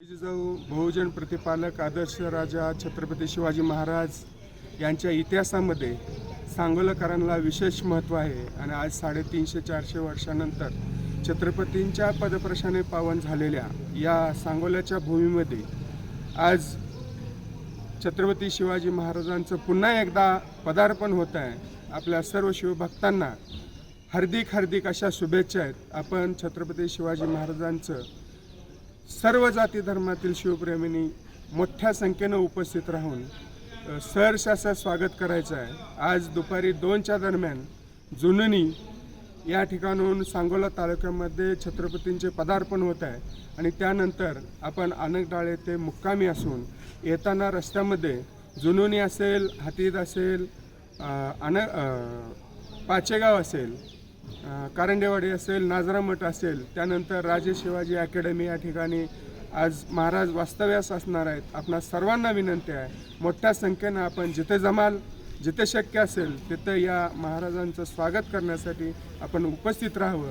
जिजाऊ बहुजन प्रतिपालक आदर्श राजा छत्रपती शिवाजी महाराज यांच्या इतिहासामध्ये सांगोलकरांना विशेष महत्त्व आहे. आणि आज साडेतीनशे चारशे वर्षानंतर छत्रपतींच्या पदप्रशाने पावन झालेल्या या सांगोल्याच्या भूमीमध्ये आज छत्रपती शिवाजी महाराजांचं पुन्हा एकदा पदार्पण होत आहे. आपल्या सर्व शिवभक्तांना हार्दिक हार्दिक अशा शुभेच्छा आहेत. आपण छत्रपती शिवाजी महाराजांचं सर्व जाती धर्मातील शिवप्रेमींनी मोठ्या संख्येनं उपस्थित राहून अ, सहर्ष असं स्वागत करायचं आहे. आज दुपारी दोनच्या दरम्यान जुननी या ठिकाणून सांगोला तालुक्यामध्ये छत्रपतींचे पदार्पण होत आहे आणि त्यानंतर आपण अनकडाळे ते मुक्कामी असून येताना रस्त्यामध्ये जुनोनी असेल हातीद असेल अन पाचेगाव असेल कारंडेवाडी असेल नाजरा मठ असेल त्यानंतर राजे शिवाजी अकॅडमी या ठिकाणी आज महाराज वास्तव्यास असणार आहेत. आपणा सर्वांना विनंती आहे मोठ्या संख्येनं आपण जिथे जमाल जिथे शक्य असेल तिथे या महाराजांचं स्वागत करण्यासाठी आपण उपस्थित राहावं.